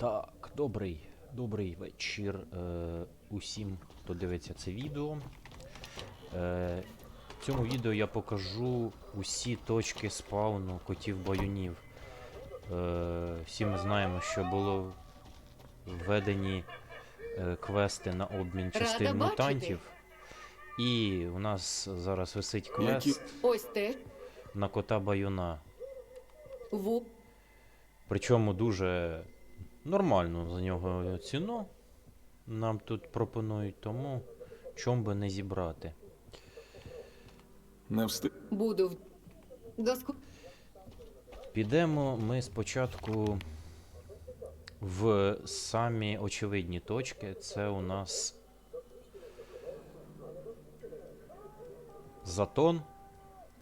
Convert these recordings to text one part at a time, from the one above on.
Так, добрий, добрий вечір е, усім, хто дивиться це відео. Е, в цьому відео я покажу усі точки спавну котів баюнів. Е, всі ми знаємо, що було введені е, квести на обмін частин мутантів. І у нас зараз висить квест Ось те. на кота баюна. Ву. Причому дуже нормальну за нього ціну нам тут пропонують, тому чом би не зібрати. Не встиг. Буду в... Доску... Підемо ми спочатку в самі очевидні точки. Це у нас затон,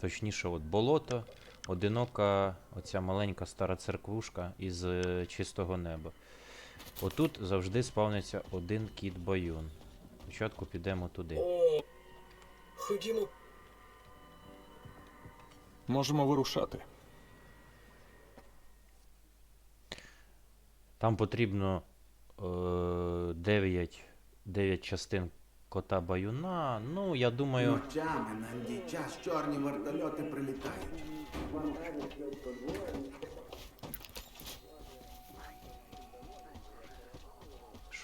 точніше, от болото, одинока оця маленька стара церквушка із е, чистого неба. Отут завжди спавниться один кіт баюн. Спочатку підемо туди. Ходімо. Можемо вирушати. Там потрібно е, 9, 9 частин кота баюна. Ну, я думаю, Ночами на ндій час чорні вертольоти прилітають.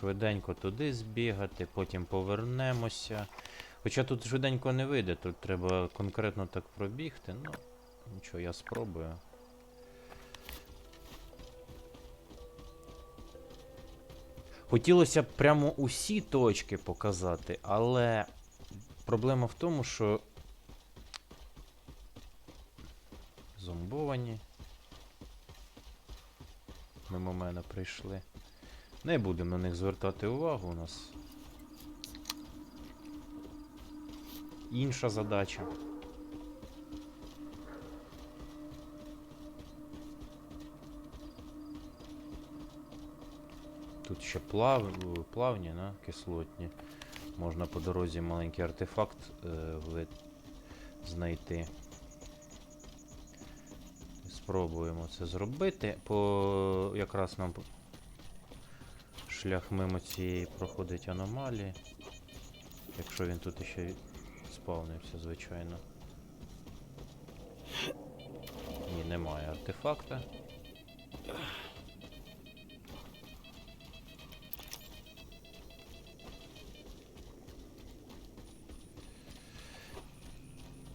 швиденько туди збігати, потім повернемося. Хоча тут швиденько не вийде, тут треба конкретно так пробігти. Ну, нічого, я спробую. Хотілося б прямо усі точки показати, але проблема в тому, що зомбовані. Мимо мене прийшли. Не будемо на них звертати увагу у нас. Інша задача. Тут ще плав... плавні, на, кислотні. Можна по дорозі маленький артефакт е, ви... знайти. Спробуємо це зробити. По... Якраз нам шлях мимо цієї проходить аномалії. Якщо він тут ще спавнився, звичайно. Ні, немає артефакта.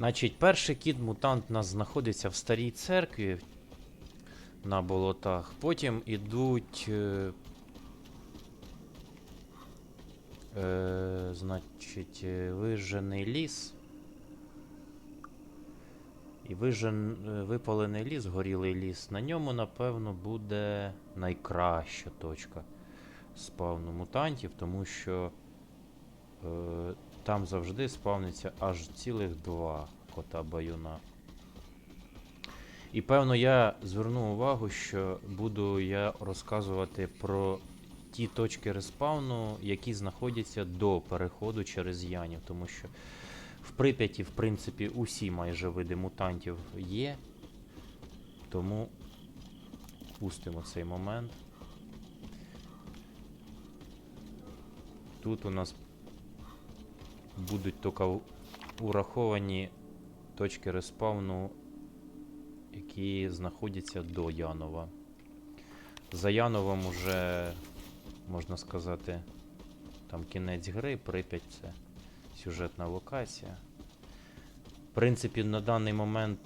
Значить, перший кіт мутант у нас знаходиться в старій церкві на болотах. Потім ідуть. Е, е, значить, е, вижений ліс. І вижен, е, випалений ліс, горілий ліс. На ньому, напевно, буде найкраща точка спавну мутантів, тому що е, там завжди спавниться аж цілих два кота баюна. І певно я зверну увагу, що буду я розказувати про ті точки респавну, які знаходяться до переходу через Янів, тому що в Прип'яті, в принципі, усі майже види мутантів є. Тому пустимо цей момент. Тут у нас будуть тільки ураховані точки респавну, які знаходяться до Янова. За Яновом уже, можна сказати, там кінець гри, Прип'ять це сюжетна локація. В принципі, на даний момент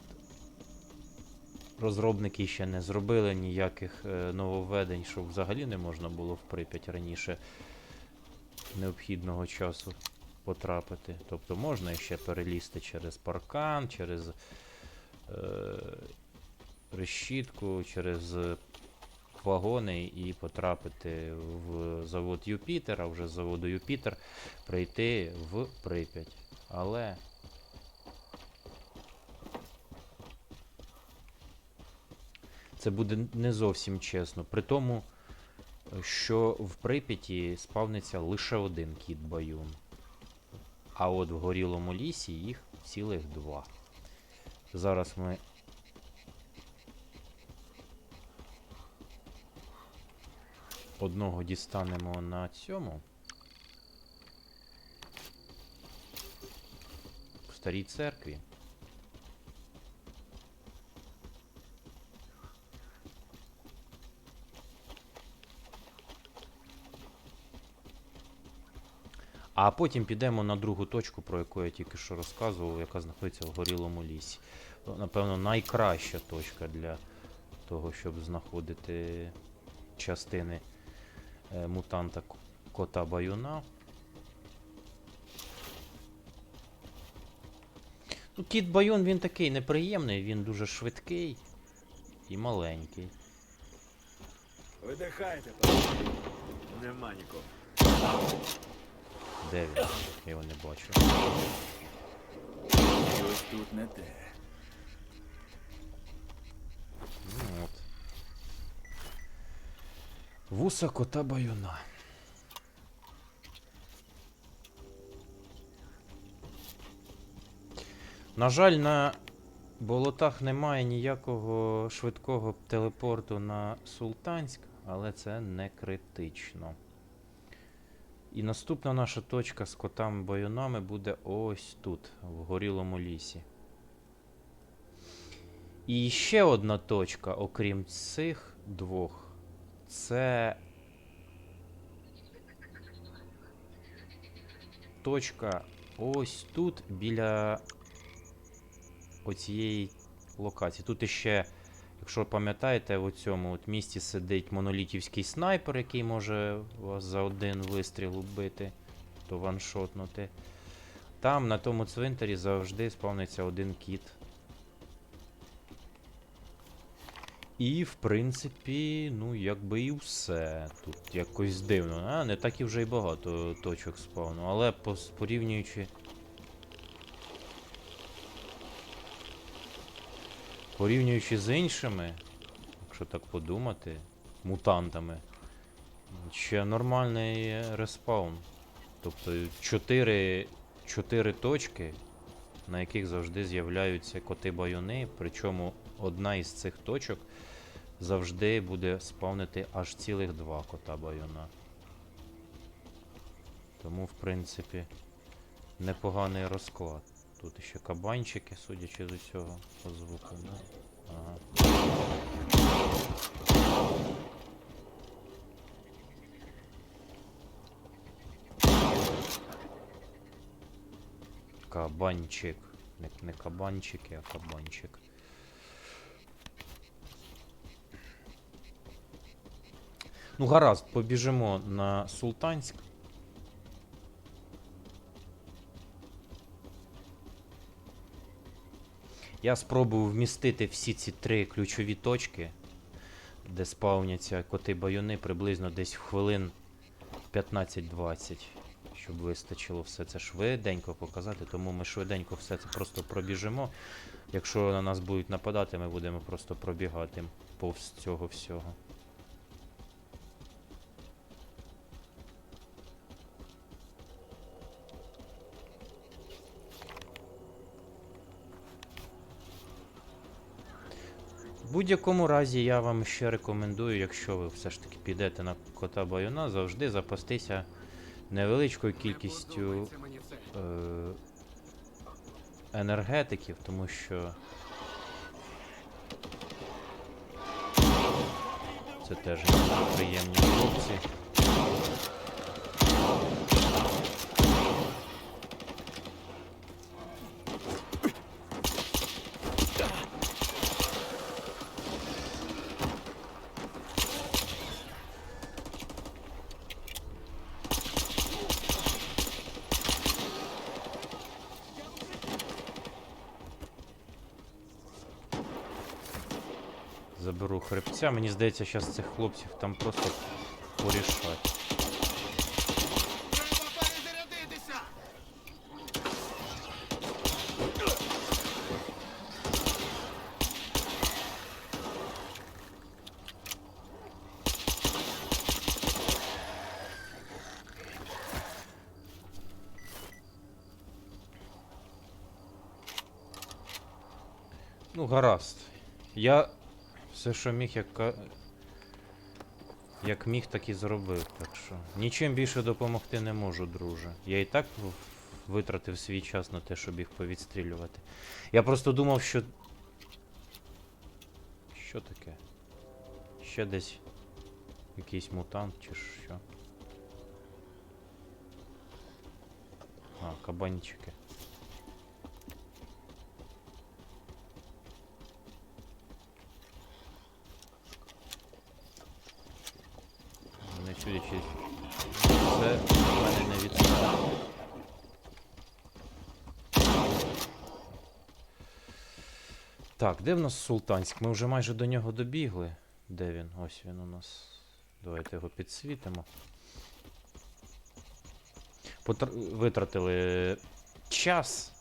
розробники ще не зробили ніяких е, нововведень, щоб взагалі не можна було в Прип'ять раніше необхідного часу потрапити. Тобто можна ще перелізти через паркан, через е, решітку, через вагони і потрапити в завод Юпітер, а вже з заводу Юпітер прийти в Прип'ять. Але. Це буде не зовсім чесно. При тому, що в Прип'яті спавниться лише один кіт баюн. А от в горілому лісі їх цілих два. Зараз ми одного дістанемо на цьому. В старій церкві. А потім підемо на другу точку, про яку я тільки що розказував, яка знаходиться в горілому лісі. Напевно, найкраща точка для того, щоб знаходити частини е, мутанта кота баюна. Ну, кіт баюн він такий неприємний, він дуже швидкий і маленький. Видихайте, пане. Нема нікого. Де він? Я його не бачу. Щось тут не те. Ну от. Вуса кота баюна. На жаль, на болотах немає ніякого швидкого телепорту на Султанськ, але це не критично. І наступна наша точка з котами баюнами буде ось тут, в горілому лісі. І ще одна точка, окрім цих двох, це точка ось тут, біля оцієї локації. Тут іще, якщо пам'ятаєте, в цьому от місті сидить монолітівський снайпер, який може вас за один вистріл убити, то ваншотнути. Там, на тому цвинтарі, завжди спавниться один кіт. І, в принципі, ну, якби і все. Тут якось дивно. А, не так і вже й багато точок спавну. Але порівнюючи. Порівнюючи з іншими, якщо так подумати, мутантами, ще нормальний респаун. Тобто 4, 4 точки, на яких завжди з'являються коти-баюни, причому одна із цих точок завжди буде спавнити аж цілих два кота баюна. Тому, в принципі, непоганий розклад. Тут ще кабанчики, судячи з усього по звуку. Ну, ага. Кабанчик. Не, не кабанчики, а кабанчик. Ну, гаразд, побіжимо на Султанськ. Я спробую вмістити всі ці три ключові точки, де спавняться коти баюни, приблизно десь в хвилин 15-20, щоб вистачило все це швиденько показати. Тому ми швиденько все це просто пробіжимо. Якщо на нас будуть нападати, ми будемо просто пробігати повз цього всього. Будь-якому разі я вам ще рекомендую, якщо ви все ж таки підете на кота баюна, завжди запастися невеличкою кількістю е, енергетиків, тому що це теж приємні хлопці. Заберу хребця. Мені здається, зараз цих хлопців там просто порішать. Ну, гаразд. Я все, що міг, як, Як міг, так і зробив. Так що нічим більше допомогти не можу, друже. Я і так витратив свій час на те, щоб їх повідстрілювати. Я просто думав, що. Що таке? Ще десь якийсь мутант чи що. А, кабанчики. Не. Це не відстає. Так, де в нас Султанськ? Ми вже майже до нього добігли. Де він? Ось він у нас. Давайте його підсвітимо. Потр- Витратили час.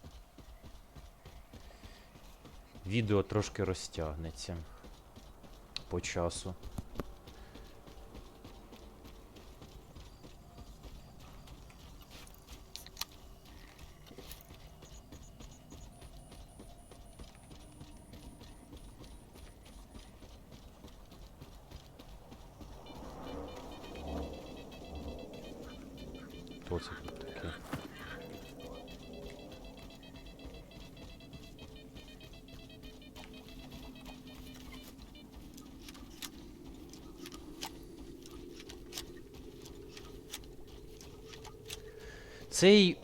Відео трошки розтягнеться по часу. Хто тут таке? Цей,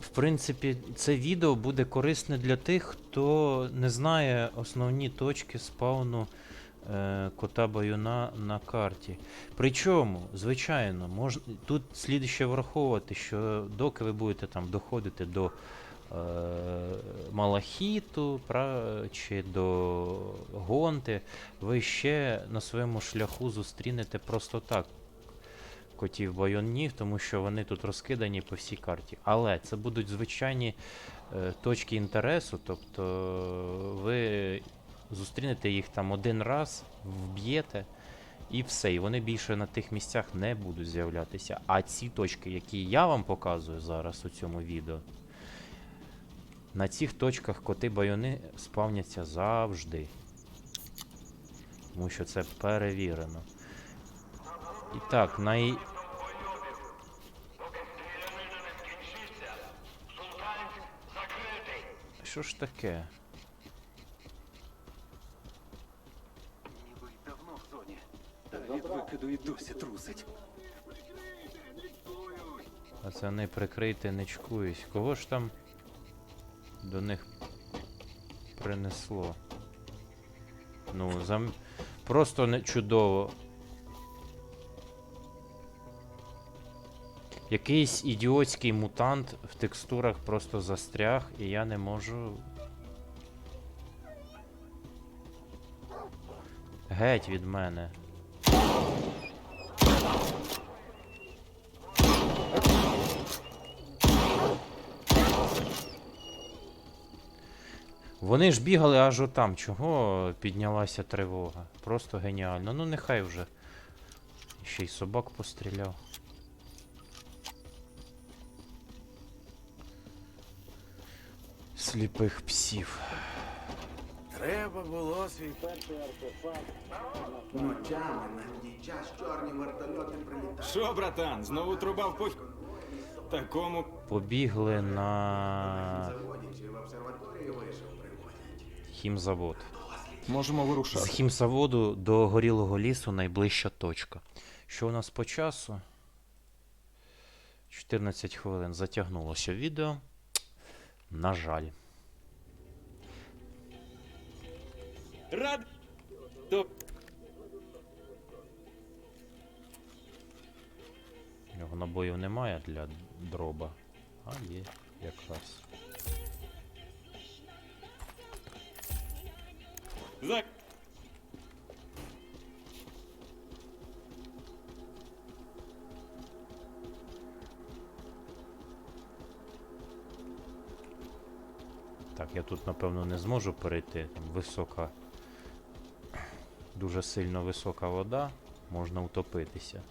в принципі, це відео буде корисне для тих, хто не знає основні точки спавну е, кота баюна на карті. Причому, звичайно, мож... тут слід ще враховувати, що доки ви будете там доходити до е... Малахіту пра... чи до Гонти, ви ще на своєму шляху зустрінете просто так котів байонів, тому що вони тут розкидані по всій карті. Але це будуть звичайні е, точки інтересу, тобто ви зустрінете їх там один раз, вб'єте. І все, і вони більше на тих місцях не будуть з'являтися. А ці точки, які я вам показую зараз у цьому відео, на цих точках коти байони спавняться завжди. Тому що це перевірено. І так, най... Що ж таке? Ніби й давно в зоні. Та від викиду і досі трусить. Пацани, прикрийте, не чкуюсь. Кого ж там до них принесло? Ну, зам... просто не чудово. Якийсь ідіотський мутант в текстурах просто застряг, і я не можу. Геть від мене. Вони ж бігали аж отам. Чого піднялася тривога? Просто геніально. Ну нехай вже. Ще й собак постріляв. Сліпих псів. Треба було свій перший артефакт. Ночами на час чорні вертольоти прилітають. Що, братан, знову труба в пох... Такому Побігли на Заводі чи в обсерваторії вишив приводять. Хімзавод. можемо З хімзаводу до горілого лісу найближча точка. Що у нас по часу? 14 хвилин затягнулося відео. На жаль. Рад. У набоїв немає для дроба. А є якраз. За Так, я тут, напевно, не зможу перейти. Там висока. Дуже сильно висока вода. Можна утопитися.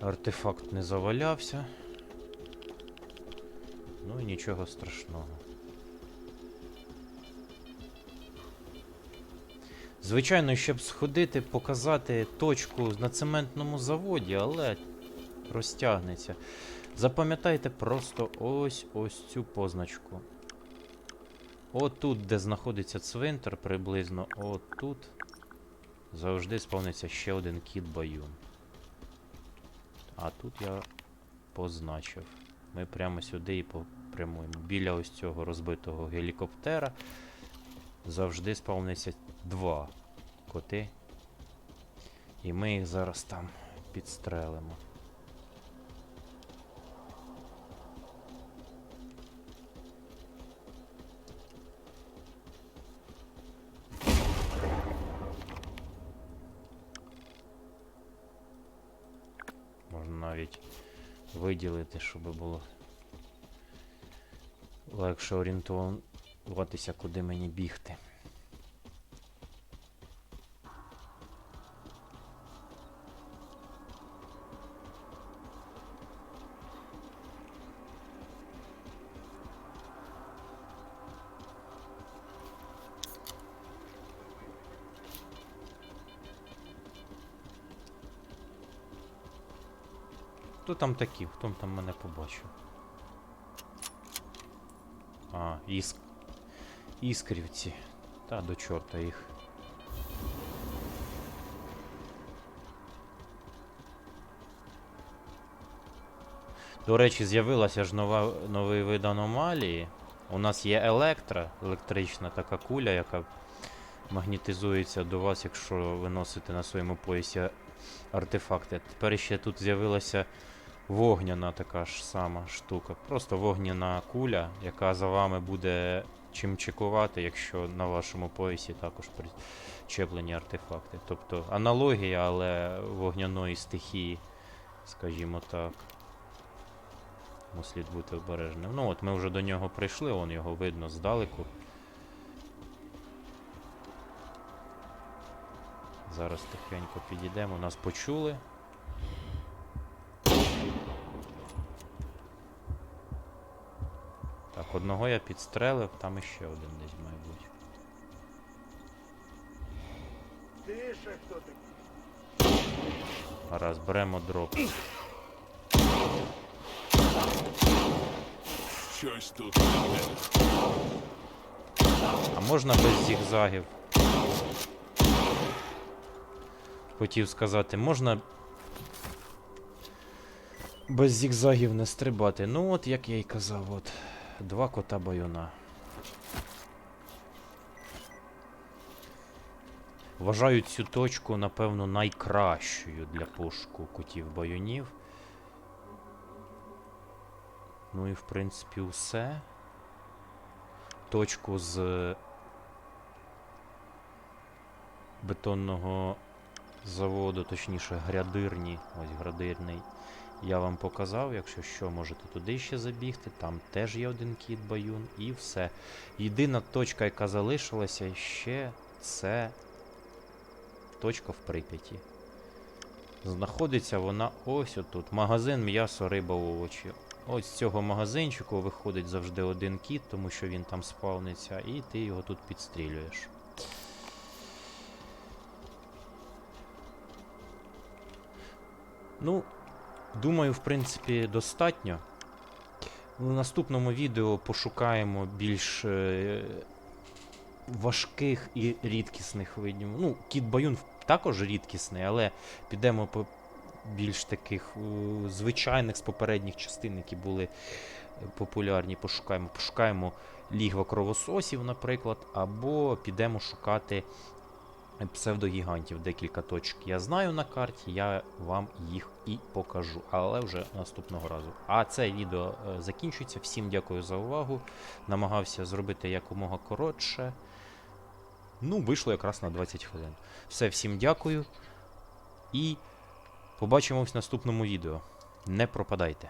Артефакт не завалявся. Ну і нічого страшного. Звичайно, щоб сходити, показати точку на цементному заводі, але розтягнеться. Запам'ятайте просто ось ось цю позначку. Отут, де знаходиться цвинтар, приблизно отут, завжди сповниться ще один кіт баюн. А тут я позначив. Ми прямо сюди і попрямуємо. Біля ось цього розбитого гелікоптера завжди сповниться два коти. І ми їх зараз там підстрелимо. Можна навіть виділити, щоб було легше орієнтуватися, куди мені бігти. Там такі? Хто там мене побачив? А, іск... іскрівці. Та до чорта їх. До речі, з'явилася ж нова, новий вид аномалії. У нас є електра, електрична така куля, яка магнітизується до вас, якщо ви носите на своєму поясі артефакти. Тепер ще тут з'явилася вогняна така ж сама штука. Просто вогняна куля, яка за вами буде чим чекувати, якщо на вашому поясі також причеплені артефакти. Тобто аналогія, але вогняної стихії, скажімо так. Тому слід бути обережним. Ну от ми вже до нього прийшли, он його видно здалеку. Зараз тихенько підійдемо, нас почули. Одного я підстрелив, там іще один десь має бути. Тише, хто такий? Гаразд, беремо дроп. Щось тут. А можна без зігзагів? Хотів сказати, можна без зігзагів не стрибати. Ну от як я й казав, от. Два кота баюна. Вважаю цю точку, напевно, найкращою для пошуку котів баюнів. Ну і в принципі усе. Точку з бетонного заводу, точніше грядирні, ось градирний. Я вам показав, якщо що, можете туди ще забігти, там теж є один кіт баюн і все. Єдина точка, яка залишилася ще, це точка в Прип'яті. Знаходиться вона ось отут. Магазин м'ясо, риба, овочі. Ось з цього магазинчику виходить завжди один кіт, тому що він там спавниться, і ти його тут підстрілюєш. Ну, думаю, в принципі, достатньо. У наступному відео пошукаємо більш е, важких і рідкісних видів. Ну, кіт Баюн також рідкісний, але підемо по більш таких е, звичайних з попередніх частин, які були е, популярні. Пошукаємо. Пошукаємо лігва кровососів, наприклад, або підемо шукати псевдогігантів. Декілька точок я знаю на карті, я вам їх і покажу, але вже наступного разу. А це відео е, закінчується. Всім дякую за увагу. Намагався зробити якомога коротше. Ну, вийшло якраз на 20 хвилин. Все, всім дякую. І побачимось в наступному відео. Не пропадайте.